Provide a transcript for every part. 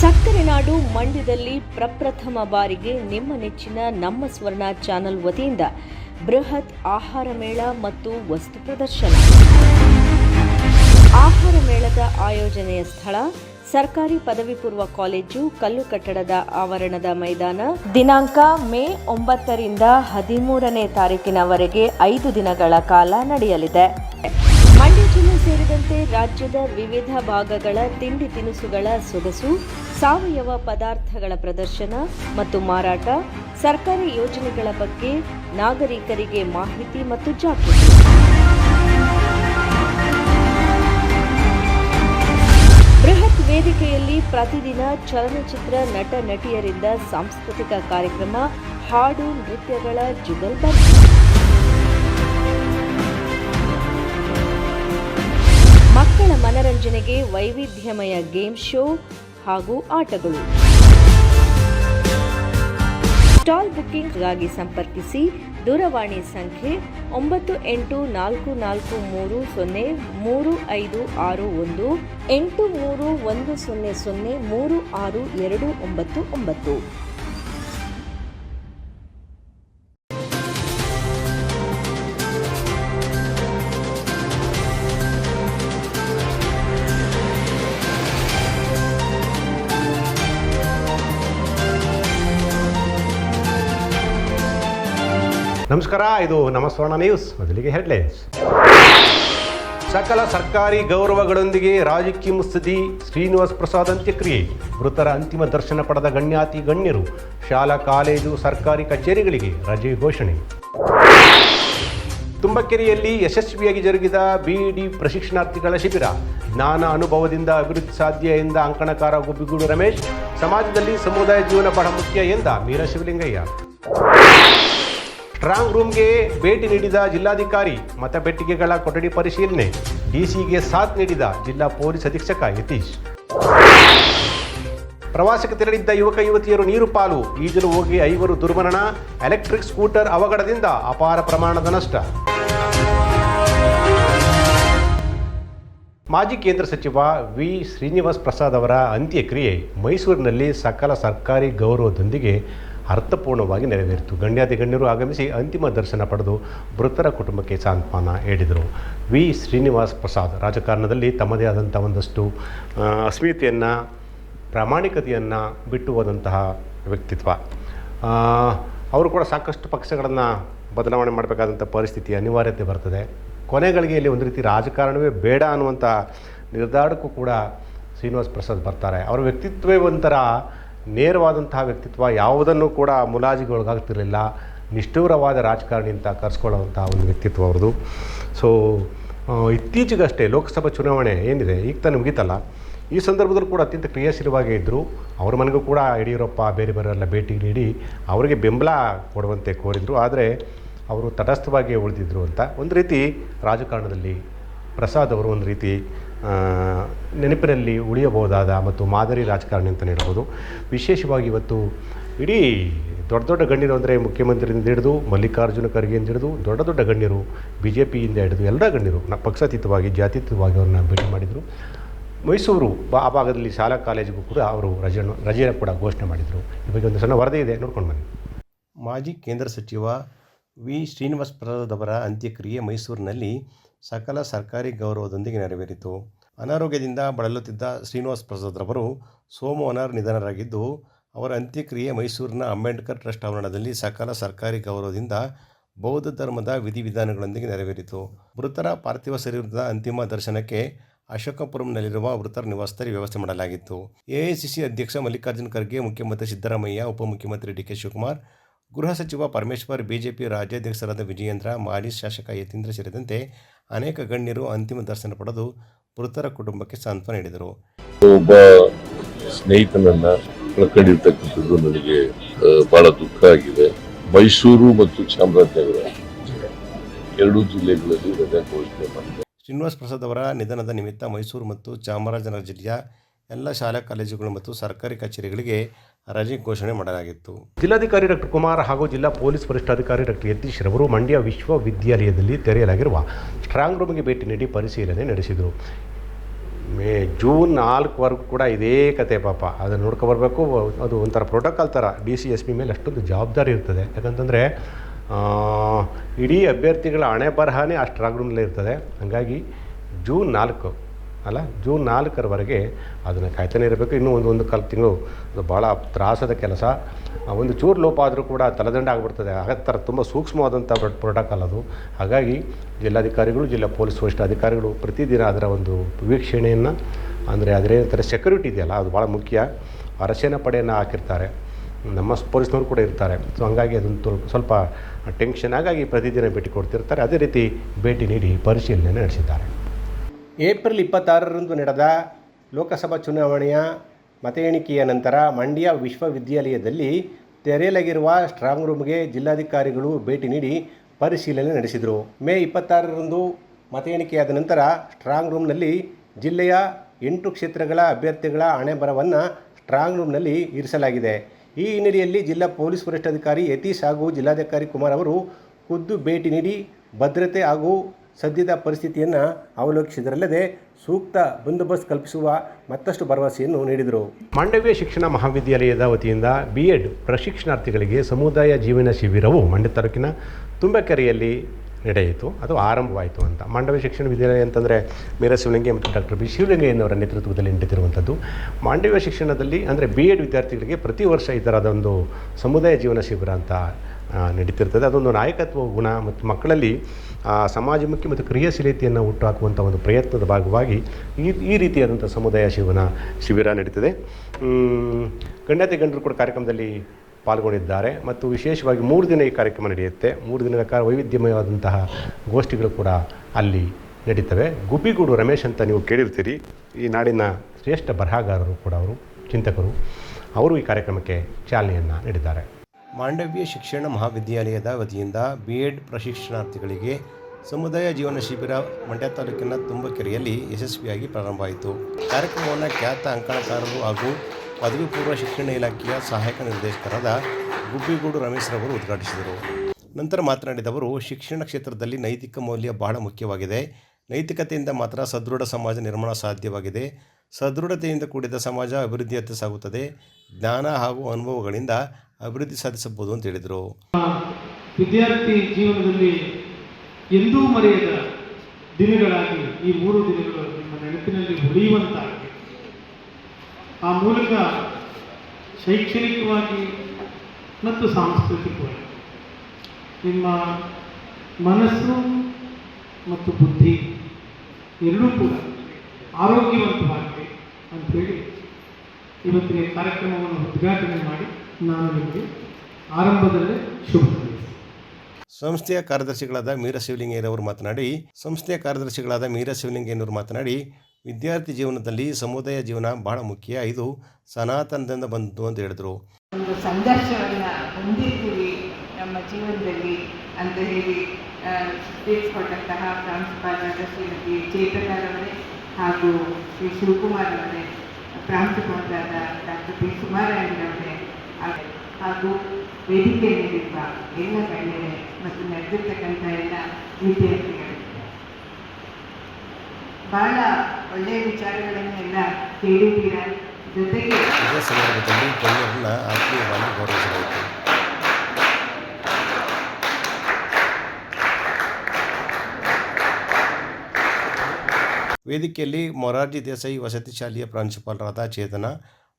ಸಕ್ಕರೆ ನಾಡು ಮಂಡ್ಯದಲ್ಲಿ ಪ್ರಪ್ರಥಮ ಬಾರಿಗೆ ನಿಮ್ಮ ನೆಚ್ಚಿನ ನಮ್ಮ ಸ್ವರ್ಣ ಚಾನೆಲ್ ವತಿಯಿಂದ ಬೃಹತ್ ಆಹಾರ ಮೇಳ ಮತ್ತು ವಸ್ತು ಪ್ರದರ್ಶನ. ಆಹಾರ ಮೇಳದ ಆಯೋಜನೆಯ ಸ್ಥಳ ಸರ್ಕಾರಿ ಪದವಿ ಪೂರ್ವ ಕಾಲೇಜು ಕಲ್ಲು ಕಟ್ಟಡದ ಆವರಣದ ಮೈದಾನ. ದಿನಾಂಕ ಮೇ ಒಂಬತ್ತರಿಂದ ಹದಿಮೂರನೇ ತಾರೀಕಿನವರೆಗೆ ಐದು ದಿನಗಳ ಕಾಲ ನಡೆಯಲಿದೆ. ಮಂಡ್ಯ ಜಿಲ್ಲೆ ಸೇರಿದಂತೆ ರಾಜ್ಯದ ವಿವಿಧ ಭಾಗಗಳ ತಿಂಡಿ ತಿನಿಸುಗಳ ಸೊಗಸು, ಸಾವಯವ ಪದಾರ್ಥಗಳ ಪ್ರದರ್ಶನ ಮತ್ತು ಮಾರಾಟ, ಸರ್ಕಾರಿ ಯೋಜನೆಗಳ ಬಗ್ಗೆ ನಾಗರಿಕರಿಗೆ ಮಾಹಿತಿ ಮತ್ತು ಜಾಗೃತಿ. ಬೃಹತ್ ವೇದಿಕೆಯಲ್ಲಿ ಪ್ರತಿದಿನ ಚಲನಚಿತ್ರ ನಟ ನಟಿಯರಿಂದ ಸಾಂಸ್ಕೃತಿಕ ಕಾರ್ಯಕ್ರಮ, ಹಾಡು, ನೃತ್ಯಗಳ ಜುಗಲ್ಬಂದಿ ಮನರಂಜನೆಗೆ ವೈವಿಧ್ಯಮಯ ಗೇಮ್ ಶೋ ಹಾಗೂ ಆಟಗಳು. ಸ್ಟಾಲ್ ಬುಕ್ಕಿಂಗ್ಗಾಗಿ ಸಂಪರ್ಕಿಸಿ ದೂರವಾಣಿ ಸಂಖ್ಯೆ ಒಂಬತ್ತು ಎಂಟು ನಾಲ್ಕು ನಾಲ್ಕು ಮೂರು ಸೊನ್ನೆ ಮೂರು ಐದು ಆರು ಒಂದು, ಎಂಟು ಮೂರು ಒಂದು ಸೊನ್ನೆ ಸೊನ್ನೆ ಮೂರು ಆರು ಎರಡು ಒಂಬತ್ತು ಒಂಬತ್ತು. ನಮಸ್ಕಾರ, ಇದು ನಮ್ಮ ಸ್ವರ್ಣ ನ್ಯೂಸ್ ಮೊದಲಿಗೆ ಹೆಡ್ಲೈನ್ಸ್ ಸಕಲ ಸರ್ಕಾರಿ ಗೌರವಗಳೊಂದಿಗೆ ರಾಜಕೀಯ ಮುತ್ಸದಿ ಶ್ರೀನಿವಾಸ್ ಪ್ರಸಾದ್ ಅಂತ್ಯಕ್ರಿಯೆ. ಮೃತರ ಅಂತಿಮ ದರ್ಶನ ಪಡೆದ ಗಣ್ಯಾತಿ ಗಣ್ಯರು ಶಾಲಾ, ಕಾಲೇಜು, ಸರ್ಕಾರಿ ಕಚೇರಿಗಳಿಗೆ ರಜೆ ಘೋಷಣೆ. ತುಂಬಕೆರೆಯಲ್ಲಿ ಯಶಸ್ವಿಯಾಗಿ ಜರುಗಿದ ಬಿಇಡಿ ಪ್ರಶಿಕ್ಷಣಾರ್ಥಿಗಳ ಶಿಬಿರ. ಜ್ಞಾನ ಅನುಭವದಿಂದ ಅಭಿವೃದ್ಧಿ ಸಾಧ್ಯ ಎಂದ ಅಂಕಣಕಾರ ಗುಬ್ಬಿಗೂಡು ರಮೇಶ್, ಸಮಾಜದಲ್ಲಿ ಸಮುದಾಯ ಜೀವನ ಬಹಳ ಮುಖ್ಯ ಎಂದ ಮೀರ ಶಿವಲಿಂಗಯ್ಯ. ಸ್ಟ್ರಾಂಗ್ ರೂಮ್ಗೆ ಭೇಟಿ ನೀಡಿದ ಜಿಲ್ಲಾಧಿಕಾರಿ ಮತಪೆಟ್ಟಿಗೆಗಳ ಕೊಠಡಿ ಪರಿಶೀಲನೆ ಡಿಸಿಗೆ ಸಾಥ್ ನೀಡಿದ ಜಿಲ್ಲಾ ಪೊಲೀಸ್ ಅಧೀಕ್ಷಕ ಯತೀಶ್. ಪ್ರವಾಸಕ್ಕೆ ತೆರಳಿದ್ದ ಯುವಕ ಯುವತಿಯರು ನೀರು ಪಾಲು, ಈಜಲು ಹೋಗಿ ಐವರು ದುರ್ಮರಣ, ಎಲೆಕ್ಟ್ರಿಕ್ ಸ್ಕೂಟರ್ ಅವಘಡದಿಂದ ಅಪಾರ ಪ್ರಮಾಣದ ನಷ್ಟ. ಮಾಜಿ ಕೇಂದ್ರ ಸಚಿವ ವಿ. ಶ್ರೀನಿವಾಸ್ ಪ್ರಸಾದ್ ಅವರ ಅಂತ್ಯಕ್ರಿಯೆ ಮೈಸೂರಿನಲ್ಲಿ ಸಕಲ ಸರ್ಕಾರಿ ಗೌರವದೊಂದಿಗೆ ಅರ್ಥಪೂರ್ಣವಾಗಿ ನೆರವೇರಿತು. ಗಣ್ಯಾತಿ ಗಣ್ಯರು ಆಗಮಿಸಿ ಅಂತಿಮ ದರ್ಶನ ಪಡೆದು ಮೃತರ ಕುಟುಂಬಕ್ಕೆ ಸಾಂತ್ವನ ಹೇಳಿದರು. ವಿ. ಶ್ರೀನಿವಾಸ್ ಪ್ರಸಾದ್ ರಾಜಕಾರಣದಲ್ಲಿ ತಮ್ಮದೇ ಆದಂಥ ಒಂದಷ್ಟು ಅಸ್ಮಿತೆಯನ್ನು, ಪ್ರಾಮಾಣಿಕತೆಯನ್ನು ಬಿಟ್ಟು ಹೋದಂತಹ ವ್ಯಕ್ತಿತ್ವ ಅವರು ಕೂಡ ಸಾಕಷ್ಟು ಪಕ್ಷಗಳನ್ನು ಬದಲಾವಣೆ ಮಾಡಬೇಕಾದಂಥ ಪರಿಸ್ಥಿತಿ ಅನಿವಾರ್ಯತೆ ಬರ್ತದೆ. ಕೊನೆಗಳಿಗೆಯಲ್ಲಿ ಒಂದು ರೀತಿ ರಾಜಕಾರಣವೇ ಬೇಡ ಅನ್ನುವಂಥ ನಿರ್ಧಾರಕ್ಕೂ ಕೂಡ ಶ್ರೀನಿವಾಸ್ ಪ್ರಸಾದ್ ಬರ್ತಾರೆ. ಅವರ ವ್ಯಕ್ತಿತ್ವವೇ ಒಂಥರ ನೇರವಾದಂತಹ ವ್ಯಕ್ತಿತ್ವ ಯಾವುದನ್ನು ಕೂಡ ಮುಲಾಜಿಗೆ ಒಳಗಾಗ್ತಿರಲಿಲ್ಲ ನಿಷ್ಠೂರವಾದ ರಾಜಕಾರಣಿ ಅಂತ ಕರೆಸ್ಕೊಳ್ಳೋವಂಥ ಒಂದು ವ್ಯಕ್ತಿತ್ವ ಅವ್ರದ್ದು. ಸೊ ಇತ್ತೀಚೆಗಷ್ಟೇ ಲೋಕಸಭಾ ಚುನಾವಣೆ ಏನಿದೆ, ಈಗ ತಾನು ಮುಗೀತಲ್ಲ. ಈ ಸಂದರ್ಭದಲ್ಲೂ ಕೂಡ ಅತ್ಯಂತ ಕ್ರಿಯಾಶೀಲವಾಗಿ ಇದ್ದರು ಅವ್ರ ಮನೆಗೂ ಕೂಡ ಯಡಿಯೂರಪ್ಪ ಬೇರೆ ಬೇರೆಲ್ಲ ಭೇಟಿ ನೀಡಿ ಅವರಿಗೆ ಬೆಂಬಲ ಕೊಡುವಂತೆ ಕೋರಿದರು. ಆದರೆ ಅವರು ತಟಸ್ಥವಾಗಿ ಉಳಿದಿದ್ದರು ಅಂತ. ಒಂದು ರೀತಿ ರಾಜಕಾರಣದಲ್ಲಿ ಪ್ರಸಾದ್ ಅವರು ಒಂದು ರೀತಿ ನೆನಪಿನಲ್ಲಿ ಉಳಿಯಬಹುದಾದ ಮತ್ತು ಮಾದರಿ ರಾಜಕಾರಣಿ ಅಂತಲೇ ಹೇಳ್ಬೋದು. ವಿಶೇಷವಾಗಿ ಇವತ್ತು ಇಡೀ ದೊಡ್ಡ ದೊಡ್ಡ ಗಣ್ಯರು ಅಂದರೆ ಮುಖ್ಯಮಂತ್ರಿಯಿಂದ ಹಿಡಿದು ಮಲ್ಲಿಕಾರ್ಜುನ ಖರ್ಗೆಯಿಂದ ಹಿಡಿದು ದೊಡ್ಡ ದೊಡ್ಡ ಗಣ್ಯರು ಬಿ ಜೆ ಪಿಯಿಂದ ಹಿಡಿದು ಎಲ್ಲ ಗಣ್ಯರು ನ ಪಕ್ಷಾತೀತವಾಗಿ ಜಾತ್ಯತೀತವಾಗಿ ಅವ್ರನ್ನ ಭೇಟಿ ಮಾಡಿದರು. ಮೈಸೂರು ಆ ಭಾಗದಲ್ಲಿ ಶಾಲಾ ಕಾಲೇಜಿಗೂ ಕೂಡ ಅವರು ರಜೆಯನ್ನು ರಜೆಯನ್ನು ಕೂಡ ಘೋಷಣೆ ಮಾಡಿದರು. ಈ ಬಗ್ಗೆ ಒಂದು ಸಣ್ಣ ವರದಿ ಇದೆ, ನೋಡ್ಕೊಂಡು ಬನ್ನಿ. ಮಾಜಿ ಕೇಂದ್ರ ಸಚಿವ ವಿ. ಶ್ರೀನಿವಾಸ್ ಪ್ರಸಾದ್ ಅವರ ಅಂತ್ಯಕ್ರಿಯೆ ಮೈಸೂರಿನಲ್ಲಿ ಸಕಲ ಸರ್ಕಾರಿ ಗೌರವದೊಂದಿಗೆ ನೆರವೇರಿತು. ಅನಾರೋಗ್ಯದಿಂದ ಬಳಲುತ್ತಿದ್ದ ಶ್ರೀನಿವಾಸ್ ಪ್ರಸಾದ್ ರವರು ಸೋಮವಾರ ನಿಧನರಾಗಿದ್ದು, ಅವರ ಅಂತ್ಯಕ್ರಿಯೆ ಮೈಸೂರಿನ ಅಂಬೇಡ್ಕರ್ ಟ್ರಸ್ಟ್ ಆವರಣದಲ್ಲಿ ಸಕಾಲ ಸರ್ಕಾರಿ ಗೌರವದಿಂದ ಬೌದ್ಧ ಧರ್ಮದ ವಿಧಿವಿಧಾನಗಳೊಂದಿಗೆ ನೆರವೇರಿತು. ಮೃತರ ಪಾರ್ಥಿವ ಶರೀರದ ಅಂತಿಮ ದರ್ಶನಕ್ಕೆ ಅಶೋಕಪುರಂನಲ್ಲಿರುವ ಮೃತರ ನಿವಾಸದಲ್ಲಿ ವ್ಯವಸ್ಥೆ ಮಾಡಲಾಗಿತ್ತು. ಎಐಸಿಸಿ ಅಧ್ಯಕ್ಷ ಮಲ್ಲಿಕಾರ್ಜುನ ಖರ್ಗೆ, ಮುಖ್ಯಮಂತ್ರಿ ಸಿದ್ದರಾಮಯ್ಯ, ಉಪಮುಖ್ಯಮಂತ್ರಿ ಡಿ ಕೆ ಶಿವಕುಮಾರ್ ಗೃಹ ಸಚಿವ ಪರಮೇಶ್ವರ್ ಬಿಜೆಪಿ ರಾಜ್ಯಾಧ್ಯಕ್ಷರಾದ ವಿಜಯೇಂದ್ರ ಮಾಜಿ ಶಾಸಕ ಯತೀಂದ್ರ ಸೇರಿದಂತೆ ಅನೇಕ ಗಣ್ಯರು ಅಂತಿಮ ದರ್ಶನ ಪಡೆದು ಮೃತರ ಕುಟುಂಬಕ್ಕೆ ಸಾಂತ್ವನ ನೀಡಿದರು. ಒಬ್ಬ ಸ್ನೇಹಿತನನ್ನ ಕಳ್ಕೊಂಡಿರ್ತಕ್ಕಂಥದ್ದು ನನಗೆ ಬಹಳ ದುಃಖ ಆಗಿದೆ. ಮೈಸೂರು ಮತ್ತು ಚಾಮರಾಜನಗರ ಎರಡೂ ಜಿಲ್ಲೆಗಳಲ್ಲಿ ರಜಾ ಘೋಷಣೆ ಮಾಡಿದೆ ಶ್ರೀನಿವಾಸ್ ಪ್ರಸಾದ್ ಅವರ ನಿಧನದ ನಿಮಿತ್ತ ಮೈಸೂರು ಮತ್ತು ಚಾಮರಾಜನಗರ ಜಿಲ್ಲೆಯ ಎಲ್ಲ ಶಾಲಾ ಕಾಲೇಜುಗಳು ಮತ್ತು ಸರ್ಕಾರಿ ಕಚೇರಿಗಳಿಗೆ ರಜೆ ಘೋಷಣೆ ಮಾಡಲಾಗಿತ್ತು. ಜಿಲ್ಲಾಧಿಕಾರಿ ಡಾಕ್ಟರ್ ಕುಮಾರ್ ಹಾಗೂ ಜಿಲ್ಲಾ ಪೊಲೀಸ್ ವರಿಷ್ಠಾಧಿಕಾರಿ ಡಾಕ್ಟರ್ ಯತೀಶ್ ರವರು ಮಂಡ್ಯ ವಿಶ್ವವಿದ್ಯಾಲಯದಲ್ಲಿ ತೆರೆಯಲಾಗಿರುವ ಸ್ಟ್ರಾಂಗ್ ರೂಮ್ಗೆ ಭೇಟಿ ನೀಡಿ ಪರಿಶೀಲನೆ ನಡೆಸಿದರು. ಮೇ, ಜೂನ್ ನಾಲ್ಕುವರೆಗೂ ಕೂಡ ಇದೇ ಕತೆ ಪಾಪ. ಅದನ್ನು ನೋಡ್ಕೊಬರ್ಬೇಕು ಅದು ಒಂಥರ ಪ್ರೋಟೋಕಾಲ್ ಥರ. ಡಿ ಸಿ ಎಸ್ ಪಿ ಮೇಲೆ ಅಷ್ಟೊಂದು ಜವಾಬ್ದಾರಿ ಇರ್ತದೆ. ಯಾಕಂತಂದರೆ ಇಡೀ ಅಭ್ಯರ್ಥಿಗಳ ಹಣೆ ಬರಹನೇ ಆ ಸ್ಟ್ರಾಂಗ್ ರೂಮ್ನಲ್ಲೇ ಇರ್ತದೆ. ಹಾಗಾಗಿ ಜೂನ್ ನಾಲ್ಕು ಅಲ್ಲ, ಜೂನ್ ನಾಲ್ಕರವರೆಗೆ ಅದನ್ನು ಕಾಯ್ತಾನೆ ಇರಬೇಕು. ಇನ್ನೂ ಒಂದು ಒಂದು ಕಾಲು, ತಿಂಗಳು. ಅದು ಭಾಳ ತ್ರಾಸದ ಕೆಲಸ. ಒಂದು ಚೂರು ಲೋಪ ಆದರೂ ಕೂಡ ತಲೆದಂಡ ಆಗಿಬಿಡ್ತದೆ. ಆ ಥರ ತುಂಬ ಸೂಕ್ಷ್ಮವಾದಂಥ ಪ್ರೋಟೋಕಾಲ್ ಅದು. ಹಾಗಾಗಿ ಜಿಲ್ಲಾಧಿಕಾರಿಗಳು, ಜಿಲ್ಲಾ ಪೊಲೀಸ್ ವರಿಷ್ಠಾಧಿಕಾರಿಗಳು ಪ್ರತಿದಿನ ಅದರ ಒಂದು ವೀಕ್ಷಣೆಯನ್ನು, ಅಂದರೆ ಅದರೇನಂತಾರೆ ಸೆಕ್ಯೂರಿಟಿ ಇದೆಯಲ್ಲ, ಅದು ಭಾಳ ಮುಖ್ಯ. ಅರಸೇನಾ ಪಡೆಯನ್ನು ಹಾಕಿರ್ತಾರೆ. ನಮ್ಮ ಪೊಲೀಸ್ನವರು ಕೂಡ ಇರ್ತಾರೆ. ಸೊ ಹಂಗಾಗಿ ಅದೊಂದು ಸ್ವಲ್ಪ ಟೆನ್ಷನ್ ಆಗಾಗಿ ಪ್ರತಿದಿನ ಭೇಟಿ ಕೊಡ್ತಿರ್ತಾರೆ. ಅದೇ ರೀತಿ ಭೇಟಿ ನೀಡಿ ಪರಿಶೀಲನೆ ನಡೆಸಿದ್ದಾರೆ. ಏಪ್ರಿಲ್ ಇಪ್ಪತ್ತಾರರಂದು ನಡೆದ ಲೋಕಸಭಾ ಚುನಾವಣೆಯ ಮತ ಎಣಿಕೆಯ ನಂತರ ಮಂಡ್ಯ ವಿಶ್ವವಿದ್ಯಾಲಯದಲ್ಲಿ ತೆರೆಯಲಾಗಿರುವ ಸ್ಟ್ರಾಂಗ್ ರೂಮ್ಗೆ ಜಿಲ್ಲಾಧಿಕಾರಿಗಳು ಭೇಟಿ ನೀಡಿ ಪರಿಶೀಲನೆ ನಡೆಸಿದರು. ಮೇ ಇಪ್ಪತ್ತಾರರಂದು ಮತ ಎಣಿಕೆಯಾದ ನಂತರ ಸ್ಟ್ರಾಂಗ್ ರೂಮ್ನಲ್ಲಿ ಜಿಲ್ಲೆಯ ಎಂಟು ಕ್ಷೇತ್ರಗಳ ಅಭ್ಯರ್ಥಿಗಳ ಹಣೆ ಬರವನ್ನು ಸ್ಟ್ರಾಂಗ್ ರೂಮ್ನಲ್ಲಿ ಇರಿಸಲಾಗಿದೆ. ಈ ಹಿನ್ನೆಲೆಯಲ್ಲಿ ಜಿಲ್ಲಾ ಪೊಲೀಸ್ ವರಿಷ್ಠಾಧಿಕಾರಿ ಯತೀಶ್ ಹಾಗೂ ಜಿಲ್ಲಾಧಿಕಾರಿ ಕುಮಾರ್ ಅವರು ಖುದ್ದು ಭೇಟಿ ನೀಡಿ ಭದ್ರತೆ ಹಾಗೂ ಸದ್ಯದ ಪರಿಸ್ಥಿತಿಯನ್ನು ಅವಲೋಕಿಸಿದರಲ್ಲದೆ ಸೂಕ್ತ ಬಂದೋಬಸ್ತ್ ಕಲ್ಪಿಸುವ ಮತ್ತಷ್ಟು ಭರವಸೆಯನ್ನು ನೀಡಿದರು. ಮಾಂಡವ್ಯ ಶಿಕ್ಷಣ ಮಹಾವಿದ್ಯಾಲಯದ ವತಿಯಿಂದ ಬಿ ಎಡ್ ಪ್ರಶಿಕ್ಷಣಾರ್ಥಿಗಳಿಗೆ ಸಮುದಾಯ ಜೀವನ ಶಿಬಿರವು ಮಂಡ್ಯ ತಾಲೂಕಿನ ತುಂಬಕೆರೆಯಲ್ಲಿ ನಡೆಯಿತು. ಅದು ಆರಂಭವಾಯಿತು ಅಂತ. ಮಾಂಡವ್ಯ ಶಿಕ್ಷಣ ವಿದ್ಯಾಲಯ ಅಂತಂದರೆ ಮೀರ ಶಿವಲಿಂಗಿ ಮತ್ತು ಡಾಕ್ಟರ್ ಬಿ. ಶಿವಲಿಂಗಯ್ಯನವರ ನೇತೃತ್ವದಲ್ಲಿ ನಡೆದಿರುವಂಥದ್ದು. ಮಾಂಡವ್ಯ ಶಿಕ್ಷಣದಲ್ಲಿ ಅಂದರೆ ಬಿ ಎಡ್ ವಿದ್ಯಾರ್ಥಿಗಳಿಗೆ ಪ್ರತಿ ವರ್ಷ ಈ ಥರದ ಸಮುದಾಯ ಜೀವನ ಶಿಬಿರ ಅಂತ ನಡೀತಿರ್ತದೆ. ಅದೊಂದು ನಾಯಕತ್ವ ಗುಣ ಮತ್ತು ಮಕ್ಕಳಲ್ಲಿ ಸಮಾಜಮುಖಿ ಮತ್ತು ಕ್ರಿಯಾಶೀಲತೆಯನ್ನು ಹುಟ್ಟುಹಾಕುವಂಥ ಒಂದು ಪ್ರಯತ್ನದ ಭಾಗವಾಗಿ ಈ ಈ ರೀತಿಯಾದಂಥ ಸಮುದಾಯ ಶಿವನ ಶಿಬಿರ ನಡೀತದೆ. ಗಣ್ಯತೆ ಗಂಡರು ಕೂಡ ಕಾರ್ಯಕ್ರಮದಲ್ಲಿ ಪಾಲ್ಗೊಂಡಿದ್ದಾರೆ ಮತ್ತು ವಿಶೇಷವಾಗಿ ಮೂರು ದಿನ ಈ ಕಾರ್ಯಕ್ರಮ ನಡೆಯುತ್ತೆ. ಮೂರು ದಿನದ ಕಾಲ ವೈವಿಧ್ಯಮಯವಾದಂತಹ ಗೋಷ್ಠಿಗಳು ಕೂಡ ಅಲ್ಲಿ ನಡೀತವೆ. ಗುಬ್ಬಿಗೂಡು ರಮೇಶ್ ಅಂತ ನೀವು ಕೇಳಿರ್ತೀರಿ. ಈ ನಾಡಿನ ಶ್ರೇಷ್ಠ ಬರಹಗಾರರು ಕೂಡ ಅವರು, ಚಿಂತಕರು. ಅವರು ಈ ಕಾರ್ಯಕ್ರಮಕ್ಕೆ ಚಾಲನೆಯನ್ನು ನೀಡಿದ್ದಾರೆ. ಮಾಂಡವ್ಯ ಶಿಕ್ಷಣ ಮಹಾವಿದ್ಯಾಲಯದ ವತಿಯಿಂದ ಬಿ ಎಡ್ ಪ್ರಶಿಕ್ಷಣಾರ್ಥಿಗಳಿಗೆ ಸಮುದಾಯ ಜೀವನ ಶಿಬಿರ ಮಂಡ್ಯ ತಾಲೂಕಿನ ತುಂಬಕೆರೆಯಲ್ಲಿ ಯಶಸ್ವಿಯಾಗಿ ಪ್ರಾರಂಭವಾಯಿತು. ಕಾರ್ಯಕ್ರಮವನ್ನು ಖ್ಯಾತ ಅಂಕಣಕಾರರು ಹಾಗೂ ಪದವಿ ಪೂರ್ವ ಶಿಕ್ಷಣ ಇಲಾಖೆಯ ಸಹಾಯಕ ನಿರ್ದೇಶಕರಾದ ಗುಬ್ಬಿಗೂಡು ರಮೇಶ್ ರವರು ಉದ್ಘಾಟಿಸಿದರು. ನಂತರ ಮಾತನಾಡಿದ ಅವರು, ಶಿಕ್ಷಣ ಕ್ಷೇತ್ರದಲ್ಲಿ ನೈತಿಕ ಮೌಲ್ಯ ಬಹಳ ಮುಖ್ಯವಾಗಿದೆ. ನೈತಿಕತೆಯಿಂದ ಮಾತ್ರ ಸದೃಢ ಸಮಾಜ ನಿರ್ಮಾಣ ಸಾಧ್ಯವಾಗಿದೆ. ಸದೃಢತೆಯಿಂದ ಕೂಡಿದ ಸಮಾಜ ಅಭಿವೃದ್ಧಿಯತ್ತ ಸಾಗುತ್ತದೆ. ಜ್ಞಾನ ಹಾಗೂ ಅನುಭವಗಳಿಂದ ಅಭಿವೃದ್ಧಿ ಸಾಧಿಸಬಹುದು ಅಂತ ಹೇಳಿದರು. ವಿದ್ಯಾರ್ಥಿ ಜೀವನದಲ್ಲಿ ಎಂದೂ ಮರೆಯದ ದಿನಗಳಾಗಿ ಈ ಮೂರು ದಿನಗಳು ನಿಮ್ಮ ನೆನಪಿನಲ್ಲಿ ಉಳಿಯುವಂತಾಗಿದೆ ಆ ಮೂಲಕ ಶೈಕ್ಷಣಿಕವಾಗಿ ಮತ್ತು ಸಾಂಸ್ಕೃತಿಕವಾಗಿ ನಿಮ್ಮ ಮನಸ್ಸು ಮತ್ತು ಬುದ್ಧಿ ಎರಡೂ ಕೂಡ ಆರೋಗ್ಯವಂತವಾಗಿದೆ ಅಂಥೇಳಿ ಇವತ್ತಿನ ಕಾರ್ಯಕ್ರಮವನ್ನು ಉದ್ಘಾಟನೆ ಮಾಡಿ ನಾನು ನಿಮಗೆ ಆರಂಭದಲ್ಲೇ ಶುಭ. ಸಂಸ್ಥೆಯ ಕಾರ್ಯದರ್ಶಿಗಳಾದ ಮೀರ ಶಿವಲಿಂಗಯ್ಯನವರು ಮಾತನಾಡಿ, ಸಂಸ್ಥೆಯ ಕಾರ್ಯದರ್ಶಿಗಳಾದ ಮೀರ ಶಿವಲಿಂಗಯ್ಯನವರು ಮಾತನಾಡಿ, ವಿದ್ಯಾರ್ಥಿ ಜೀವನದಲ್ಲಿ ಸಮುದಾಯ ಜೀವನ ಬಹಳ ಮುಖ್ಯ. ಇದು ಸನಾತನದಿಂದ ಬಂತು ಅಂತ ಹೇಳಿದರು. ಒಂದು ಸಂಘರ್ಷವನ್ನು ಹೊಂದಿರ್ತೀವಿ ನಮ್ಮ ಜೀವನದಲ್ಲಿ ಅಂತ ಹೇಳಿ ತಿಳಿಸ್ಕೊಟ್ಟಂತಹ ಪ್ರಾಂಶುಪಾಲರಾದ ಶ್ರೀಮತಿ ಚೇತನರವರೇ ಹಾಗೂ ಶ್ರೀ ಶಿವಕುಮಾರ್ ಅವರೇ, ಪ್ರಾಂಶುಪಾಲರಾದ ಡಾಕ್ಟರ್ ಪಿ. ಸುಮಾರಾಯಣರವರೇ ಹಾಗೂ ವೇದಿಕೆ ನೀಡಿರುವ ಎಲ್ಲ ಗಣ್ಯರೇ ಮತ್ತು ನಡೆದಿರ್ತಕ್ಕಂಥ ಎಲ್ಲ ವಿದ್ಯಾರ್ಥಿಗಳು ಬಹಳ ಒಳ್ಳೆಯ ವಿಚಾರಗಳನ್ನೆಲ್ಲ ಕೇಳಿದ್ದೀರಾ ಜೊತೆಗೆ ವೇದಿಕೆಯಲ್ಲಿ ಮೊರಾರ್ಜಿ ದೇಸಾಯಿ ವಸತಿ ಶಾಲೆಯ ಪ್ರಾಂಶುಪಾಲರಾದ ಚೇತನ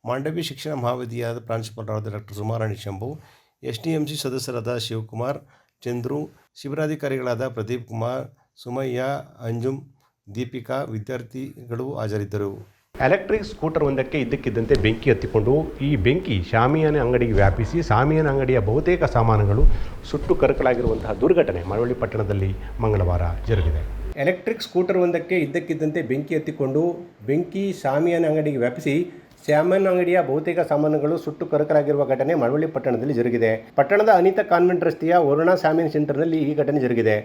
ಮಾಂಡವಿ ಶಿಕ್ಷಣ ಮಹಾವಿದ್ಯಾಲಯದ ಪ್ರಾಂಶುಪಾಲರಾದ doctor Sumarani Shambhu, S D M C ಸದಸ್ಯರಾದ ಶಿವಕುಮಾರ್ ಚಂದ್ರು ಶಿಬಿರಾಧಿಕಾರಿಗಳಾದ ಪ್ರದೀಪ್ ಕುಮಾರ್ ಸುಮಯ್ಯ ಅಂಜುಮ್ ದೀಪಿಕಾ ವಿದ್ಯಾರ್ಥಿಗಳು ಹಾಜರಿದ್ದರು. ಎಲೆಕ್ಟ್ರಿಕ್ ಸ್ಕೂಟರ್ ಒಂದಕ್ಕೆ ಇದ್ದಕ್ಕಿದ್ದಂತೆ ಬೆಂಕಿ ಹತ್ತಿಕೊಂಡು ಈ ಬೆಂಕಿ ಶಾಮಿಯಾನ ಅಂಗಡಿಗೆ ವ್ಯಾಪಿಸಿ ಶಾಮಿಯಾನ ಅಂಗಡಿಯ ಬಹುತೇಕ ಸಾಮಾನುಗಳು ಸುಟ್ಟು ಕರಕಲಾಗಿರುವಂತಹ ದುರ್ಘಟನೆ ಮಳವಳ್ಳಿ ಪಟ್ಟಣದಲ್ಲಿ ಮಂಗಳವಾರ ಜರುಗಿದೆ. ಎಲೆಕ್ಟ್ರಿಕ್ ಸ್ಕೂಟರ್ ಒಂದಕ್ಕೆ ಇದ್ದಕ್ಕಿದ್ದಂತೆ ಬೆಂಕಿ ಹತ್ತಿಕೊಂಡು ಬೆಂಕಿ ಶಾಮಿಯಾನ ಅಂಗಡಿಗೆ ವ್ಯಾಪಿಸಿ ಶ್ಯಾಮನ್ ಅಂಗಡಿಯ ಬಹುತೇಕ ಸಾಮಾನುಗಳು ಸುಟ್ಟು ಕರಕರಾಗಿರುವ ಘಟನೆ ಮಳವಳ್ಳಿ ಪಟ್ಟಣದಲ್ಲಿ ಜರುಗಿದೆ. ಪಟ್ಟಣದ ಅನಿತಾ ಕಾನ್ವೆಂಟ್ ರಸ್ತೆಯ ವರುಣಾ ಸ್ಯಾಮಿನ್ ಸೆಂಟರ್ನಲ್ಲಿ ಈ ಘಟನೆ ಜರುಗಿದೆ.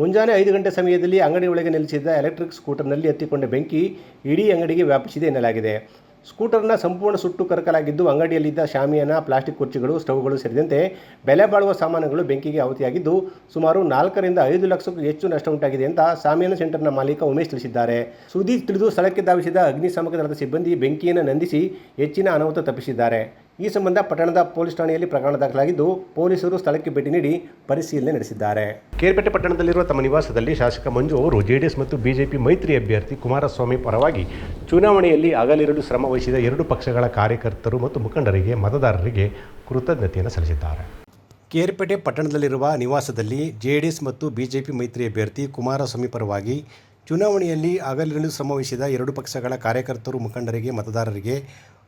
ಮುಂಜಾನೆ ಐದು ಗಂಟೆ ಸಮಯದಲ್ಲಿ ಅಂಗಡಿ ಒಳಗೆ ನೆಲೆಸಿದ್ದ ಎಲೆಕ್ಟ್ರಿಕ್ ಸ್ಕೂಟರ್ನಲ್ಲಿ ಹತ್ತಿಕೊಂಡ ಬೆಂಕಿ ಇಡೀ ಅಂಗಡಿಗೆ ವ್ಯಾಪಿಸಿದೆ ಎನ್ನಲಾಗಿದೆ. ಸ್ಕೂಟರ್ನ ಸಂಪೂರ್ಣ ಸುಟ್ಟು ಕರಕಲಾಗಿದ್ದು ಅಂಗಡಿಯಲ್ಲಿದ್ದ ಶಾಮಿಯಾನ, ಪ್ಲಾಸ್ಟಿಕ್ ಕುರ್ಚಿಗಳು, ಸ್ಟವ್ಗಳು ಸೇರಿದಂತೆ ಬೆಲೆ ಬಾಳುವ ಸಾಮಾನುಗಳು ಬೆಂಕಿಗೆ ಆಹುತಿಯಾಗಿದ್ದು ಸುಮಾರು ನಾಲ್ಕರಿಂದ ಐದು ಲಕ್ಷಕ್ಕೂ ಹೆಚ್ಚು ನಷ್ಟ ಉಂಟಾಗಿದೆ ಅಂತ ಸಾಮಿಯಾನ ಸೆಂಟರ್ನ ಮಾಲೀಕ ಉಮೇಶ್ ತಿಳಿಸಿದ್ದಾರೆ. ಸುದ್ದಿ ತಿಳಿದು ಸ್ಥಳಕ್ಕೆ ಧಾವಿಸಿದ ಅಗ್ನಿಶಾಮಕ ದಳದ ಸಿಬ್ಬಂದಿ ಬೆಂಕಿಯನ್ನು ನಂದಿಸಿ ಹೆಚ್ಚಿನ ಅನಾಹುತ ತಪ್ಪಿಸಿದ್ದಾರೆ. ಈ ಸಂಬಂಧ ಪಟ್ಟಣದ ಪೊಲೀಸ್ ಠಾಣೆಯಲ್ಲಿ ಪ್ರಕರಣ ದಾಖಲಾಗಿದ್ದು ಪೊಲೀಸರು ಸ್ಥಳಕ್ಕೆ ಭೇಟಿ ನೀಡಿ ಪರಿಶೀಲನೆ ನಡೆಸಿದ್ದಾರೆ. ಕೇರ್ಪೇಟೆ ಪಟ್ಟಣದಲ್ಲಿರುವ ತಮ್ಮ ನಿವಾಸದಲ್ಲಿ ಶಾಸಕ ಮಂಜು ಅವರು ಜೆಡಿಎಸ್ ಮತ್ತು ಬಿಜೆಪಿ ಮೈತ್ರಿ ಅಭ್ಯರ್ಥಿ ಕುಮಾರಸ್ವಾಮಿ ಪರವಾಗಿ ಚುನಾವಣೆಯಲ್ಲಿ ಅಗಲಿರಲು ಶ್ರಮ ವಹಿಸಿದ ಎರಡು ಪಕ್ಷಗಳ ಕಾರ್ಯಕರ್ತರು ಮತ್ತು ಮುಖಂಡರಿಗೆ ಮತದಾರರಿಗೆ ಕೃತಜ್ಞತೆಯನ್ನು ಸಲ್ಲಿಸಿದ್ದಾರೆ. ಕೇರ್ಪೇಟೆ ಪಟ್ಟಣದಲ್ಲಿರುವ ನಿವಾಸದಲ್ಲಿ ಜೆಡಿಎಸ್ ಮತ್ತು ಬಿಜೆಪಿ ಮೈತ್ರಿ ಅಭ್ಯರ್ಥಿ ಕುಮಾರಸ್ವಾಮಿ ಪರವಾಗಿ ಚುನಾವಣೆಯಲ್ಲಿ ಅಗಲಿರಲು ಶ್ರಮವಹಿಸಿದ ಎರಡು ಪಕ್ಷಗಳ ಕಾರ್ಯಕರ್ತರು ಮುಖಂಡರಿಗೆ ಮತದಾರರಿಗೆ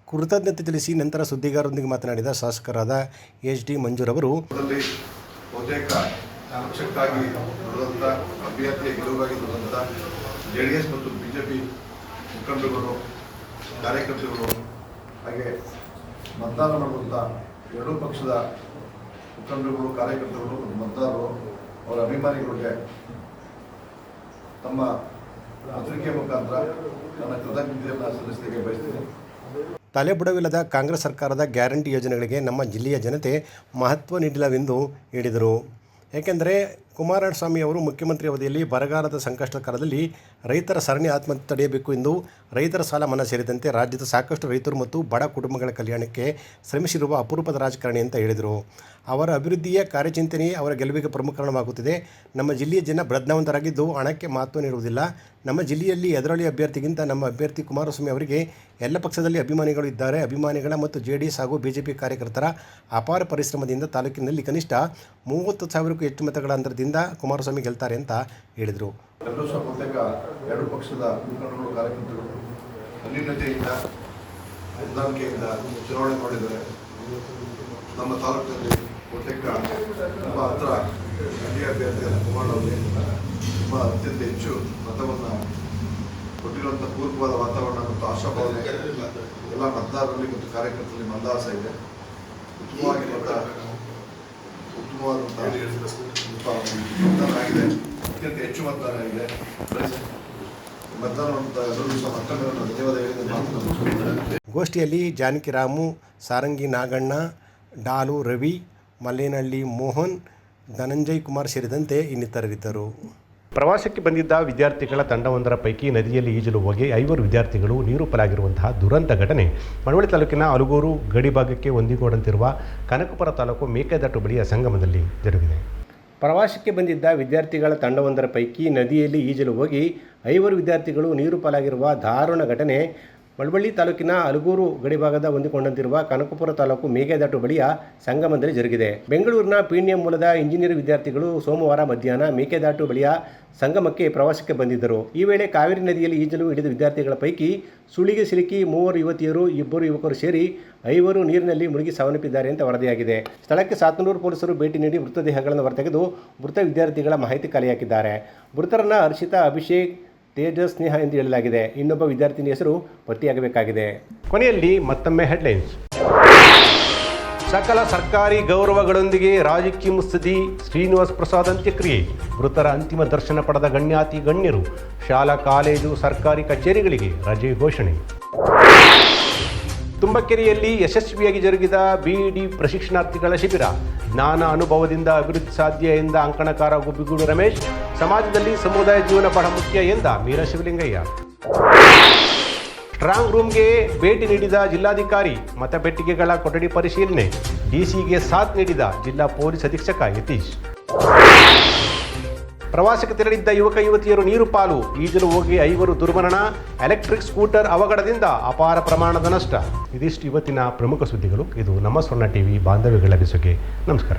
ಕೃತಜ್ಞತೆ ತಿಳಿಸಿ ನಂತರ ಸುದ್ದಿಗಾರರೊಂದಿಗೆ ಮಾತನಾಡಿದ ಶಾಸಕರಾದ ಎಚ್ ಡಿ ಮಂಜೂರವರು ಬಹುತೇಕ ಪಕ್ಷಕ್ಕಾಗಿ ದುಡಿದಂಥ ಅಭ್ಯರ್ಥಿಯ ಗೆಲುವಾಗಿ ದುಡಿದಂಥ ಜೆ ಡಿ ಎಸ್ ಮತ್ತು ಬಿ ಜೆ ಪಿ ಮುಖಂಡರುಗಳು ಕಾರ್ಯಕರ್ತರುಗಳು ಹಾಗೆ ಮತದಾನ ಮಾಡುವಂಥ ಎರಡೂ ಪಕ್ಷದ ಮುಖಂಡರುಗಳು ಕಾರ್ಯಕರ್ತರುಗಳು ಮತ್ತು ಮತದಾರರು ಅವರ ಅಭಿಮಾನಿಗಳಿಗೆ ತಮ್ಮ ಪತ್ರಿಕೆ ಮುಖಾಂತರ ನನ್ನ ಕೃತಜ್ಞತೆಯನ್ನು ಸಲ್ಲಿಸಲಿಕ್ಕೆ ಬಯಸ್ತೀನಿ. ತಲೆಬುಡವಿಲ್ಲದ ಕಾಂಗ್ರೆಸ್ ಸರ್ಕಾರದ ಗ್ಯಾರಂಟಿ ಯೋಜನೆಗಳಿಗೆ ನಮ್ಮ ಜಿಲ್ಲೆಯ ಜನತೆ ಮಹತ್ವ ನೀಡಿಲ್ಲವೆಂದು ಹೇಳಿದರು. ಏಕೆಂದರೆ ಕುಮಾರಸ್ವಾಮಿ ಅವರು ಮುಖ್ಯಮಂತ್ರಿ ಅವಧಿಯಲ್ಲಿ ಬರಗಾಲದ ಸಂಕಷ್ಟದ ಕಾಲದಲ್ಲಿ ರೈತರ ಸರಣಿ ಆತ್ಮಹತ್ಯೆ ತಡೆಯಬೇಕು ಎಂದು ರೈತರ ಸಾಲ ಮನ್ನಾ ಸೇರಿದಂತೆ ರಾಜ್ಯದ ಸಾಕಷ್ಟು ರೈತರು ಮತ್ತು ಬಡ ಕುಟುಂಬಗಳ ಕಲ್ಯಾಣಕ್ಕೆ ಶ್ರಮಿಸಿರುವ ಅಪರೂಪದ ರಾಜಕಾರಣಿ ಅಂತ ಹೇಳಿದರು. ಅವರ ಅಭಿವೃದ್ಧಿಯ ಕಾರ್ಯಚಿಂತನೆಯೇ ಅವರ ಗೆಲುವಿಗೆ ಪ್ರಮುಖ ಕಾರಣವಾಗುತ್ತಿದೆ. ನಮ್ಮ ಜಿಲ್ಲೆಯ ಜನ ಪ್ರಜ್ಞಾವಂತರಾಗಿದ್ದು ಹಣಕ್ಕೆ ಮಹತ್ವ ನೀಡುವುದಿಲ್ಲ. ನಮ್ಮ ಜಿಲ್ಲೆಯಲ್ಲಿ ಎದುರಾಳಿ ಅಭ್ಯರ್ಥಿಗಿಂತ ನಮ್ಮ ಅಭ್ಯರ್ಥಿ ಕುಮಾರಸ್ವಾಮಿ ಅವರಿಗೆ ಎಲ್ಲ ಪಕ್ಷದಲ್ಲಿ ಅಭಿಮಾನಿಗಳು ಇದ್ದಾರೆ. ಅಭಿಮಾನಿಗಳ ಮತ್ತು ಜೆ ಡಿ ಎಸ್ ಹಾಗೂ ಬಿಜೆಪಿ ಕಾರ್ಯಕರ್ತರ ಅಪಾರ ಪರಿಶ್ರಮದಿಂದ ತಾಲೂಕಿನಲ್ಲಿ ಕನಿಷ್ಠ ಮೂವತ್ತು ಸಾವಿರಕ್ಕೂ ಹೆಚ್ಚು ಮತಗಳ ಅಂತರದಿಂದ ಕುಮಾರಸ್ವಾಮಿ ಗೆಲ್ತಾರೆ ಅಂತ ಹೇಳಿದರು. ಎಲ್ಲರೂ ಸಹ ಎರಡು ಪಕ್ಷದ ಕಾರ್ಯಕರ್ತರು ಚುನಾವಣೆ ಮಾಡಿದ್ದಾರೆ. ನಮ್ಮ ತಾಲೂಕಿನಲ್ಲಿ ತುಂಬ ಅತ್ಯಂತ ಹೆಚ್ಚು ಮತವನ್ನು ಕೊಟ್ಟಿರುವಂಥ ಪೂರ್ವವಾದ ವಾತಾವರಣ ಮತ್ತು ಆಶಾಭಾವನೆ ಎಲ್ಲ ಮತದಾರರಲ್ಲಿ ಮತ್ತು ಕಾರ್ಯಕರ್ತರಲ್ಲಿ ಮಂದಾಸ ಇದೆ. ಉತ್ತಮವಾಗಿರುವಂಥ ಉತ್ತಮವಾದಂಥ ಮತದಾನ ಆಗಿದೆ. ಅತ್ಯಂತ ಹೆಚ್ಚು ಮತದಾನ ಆಗಿದೆ. ಎಲ್ಲರೂ ಸಹ ಮತ್ತೊಮ್ಮೆ ಧನ್ಯವಾದ ಹೇಳಿದ. ಗೋಷ್ಠಿಯಲ್ಲಿ ಜಾನಕಿರಾಮು ಸಾರಂಗಿ ನಾಗಣ್ಣ ಡಾಲು ರವಿ ಮಲ್ಲೇನಹಳ್ಳಿ ಮೋಹನ್ ಧನಂಜಯ್ ಕುಮಾರ್ ಸೇರಿದಂತೆ ಇನ್ನಿತರರಿದ್ದರು. ಪ್ರವಾಸಕ್ಕೆ ಬಂದಿದ್ದ ವಿದ್ಯಾರ್ಥಿಗಳ ತಂಡವೊಂದರ ಪೈಕಿ ನದಿಯಲ್ಲಿ ಈಜಲು ಹೋಗಿ ಐವರು ವಿದ್ಯಾರ್ಥಿಗಳು ನೀರು ಪಾಲಾಗಿರುವಂತಹ ದುರಂತ ಘಟನೆ. ಮಳವಳ್ಳಿ ತಾಲೂಕಿನ ಅಲಗೂರು ಗಡಿಭಾಗಕ್ಕೆ ಹೊಂದಿಕೊಂಡಂತಿರುವ ಕನಕಪುರ ತಾಲೂಕು ಮೇಕೆದಾಟು ಬಳಿಯ ಸಂಗಮದಲ್ಲಿ ಜರುಗಿದೆ. ಪ್ರವಾಸಕ್ಕೆ ಬಂದಿದ್ದ ವಿದ್ಯಾರ್ಥಿಗಳ ತಂಡವೊಂದರ ಪೈಕಿ ನದಿಯಲ್ಲಿ ಈಜಲು ಹೋಗಿ ಐವರು ವಿದ್ಯಾರ್ಥಿಗಳು ನೀರು ಪಾಲಾಗಿರುವ ದಾರುಣ ಘಟನೆ. ಮಳವಳ್ಳಿ ತಾಲೂಕಿನ ಅಲಗೂರು ಗಡಿಭಾಗದ ಹೊಂದಿಕೊಂಡಂತಿರುವ ಕನಕಪುರ ತಾಲೂಕು ಮೇಘದಾಟು ಬಳಿಯ ಸಂಗಮದಲ್ಲಿ ಜರುಗಿದೆ. ಬೆಂಗಳೂರಿನ ಪೀಣ್ಯ ಮೂಲದ ಇಂಜಿನಿಯರ್ ವಿದ್ಯಾರ್ಥಿಗಳು ಸೋಮವಾರ ಮಧ್ಯಾಹ್ನ ಮೇಕೆದಾಟು ಬಳಿಯ ಸಂಗಮಕ್ಕೆ ಪ್ರವಾಸಕ್ಕೆ ಬಂದಿದ್ದರು. ಈ ವೇಳೆ ಕಾವೇರಿ ನದಿಯಲ್ಲಿ ಈಜಲು ಹಿಡಿದ ವಿದ್ಯಾರ್ಥಿಗಳ ಪೈಕಿ ಸುಳಿಗೆ ಸಿಲುಕಿ ಮೂವರು ಯುವತಿಯರು, ಇಬ್ಬರು ಯುವಕರು ಸೇರಿ ಐವರು ನೀರಿನಲ್ಲಿ ಮುಳುಗಿ ಸಾವನ್ನಪ್ಪಿದ್ದಾರೆ ಅಂತ ವರದಿಯಾಗಿದೆ. ಸ್ಥಳಕ್ಕೆ ಸಾತನೂರು ಪೊಲೀಸರು ಭೇಟಿ ನೀಡಿ ಮೃತದೇಹಗಳನ್ನು ಹೊರತೆಗೆದು ಮೃತ ವಿದ್ಯಾರ್ಥಿಗಳ ಮಾಹಿತಿ ಕಲೆಯಾಕಿದ್ದಾರೆ ಮೃತರನ್ನ ಹರ್ಷಿತಾ ಅಭಿಷೇಕ್ ತೇಜಸ್ ಸ್ನೇಹ ಎಂದು ಹೇಳಲಾಗಿದೆ. ಇನ್ನೊಬ್ಬ ವಿದ್ಯಾರ್ಥಿನಿ ಹೆಸರು ಪತ್ತೆಯಾಗಬೇಕಾಗಿದೆ ಕೊನೆಯಲ್ಲಿ ಮತ್ತೊಮ್ಮೆ ಹೆಡ್ಲೈನ್ಸ್. ಸಕಲ ಸರ್ಕಾರಿ ಗೌರವಗಳೊಂದಿಗೆ ರಾಜಕೀಯ ಮುತ್ಸದಿ ಶ್ರೀನಿವಾಸ್ ಪ್ರಸಾದ್ ಅಂತ್ಯಕ್ರಿಯೆ. ಮೃತರ ಅಂತಿಮ ದರ್ಶನ ಪಡೆದ ಗಣ್ಯಾತಿ ಗಣ್ಯರು ಶಾಲಾ ಕಾಲೇಜು ಸರ್ಕಾರಿ ಕಚೇರಿಗಳಿಗೆ ರಜೆ ಘೋಷಣೆ. ತುಂಬಕೆರೆಯಲ್ಲಿ ಯಶಸ್ವಿಯಾಗಿ ಜರುಗಿದ ಬಿಇಡಿ ಪ್ರಶಿಕ್ಷಣಾರ್ಥಿಗಳ ಶಿಬಿರ. ಜ್ಞಾನ ಅನುಭವದಿಂದ ಅಭಿವೃದ್ಧಿ ಸಾಧ್ಯ ಎಂದ ಅಂಕಣಕಾರ ಗುಬ್ಬಿಗೂಡು ರಮೇಶ್, ಸಮಾಜದಲ್ಲಿ ಸಮುದಾಯ ಜೀವನ ಬಹಳ ಮುಖ್ಯ ಎಂದ ಮೀರ ಶಿವಲಿಂಗಯ್ಯ. ಸ್ಟ್ರಾಂಗ್ ರೂಮ್ಗೆ ಭೇಟಿ ನೀಡಿದ ಜಿಲ್ಲಾಧಿಕಾರಿ ಮತಪೆಟ್ಟಿಗೆಗಳ ಕೊಠಡಿ ಪರಿಶೀಲನೆ. ಡಿಸಿಗೆ ಸಾಥ್ ನೀಡಿದ ಜಿಲ್ಲಾ ಪೊಲೀಸ್ ಅಧೀಕ್ಷಕ ಯತೀಶ್. ಪ್ರವಾಸಕ್ಕೆ ತೆರಳಿದ್ದ ಯುವಕ ಯುವತಿಯರು ನೀರು ಪಾಲು ಈಜಲು ಹೋಗಿ ಐವರು ದುರ್ಮರಣ, ಎಲೆಕ್ಟ್ರಿಕ್ ಸ್ಕೂಟರ್ ಅವಘಡದಿಂದ ಅಪಾರ ಪ್ರಮಾಣದ ನಷ್ಟ. ಇದಿಷ್ಟು ಇವತ್ತಿನ ಪ್ರಮುಖ ಸುದ್ದಿಗಳು. ಇದು ನಮ್ಮ ಸ್ವರ್ಣ ಟಿವಿ ಬಾಂಧವ್ಯಗಳ ಬೆಸುಗೆ. ನಮಸ್ಕಾರ.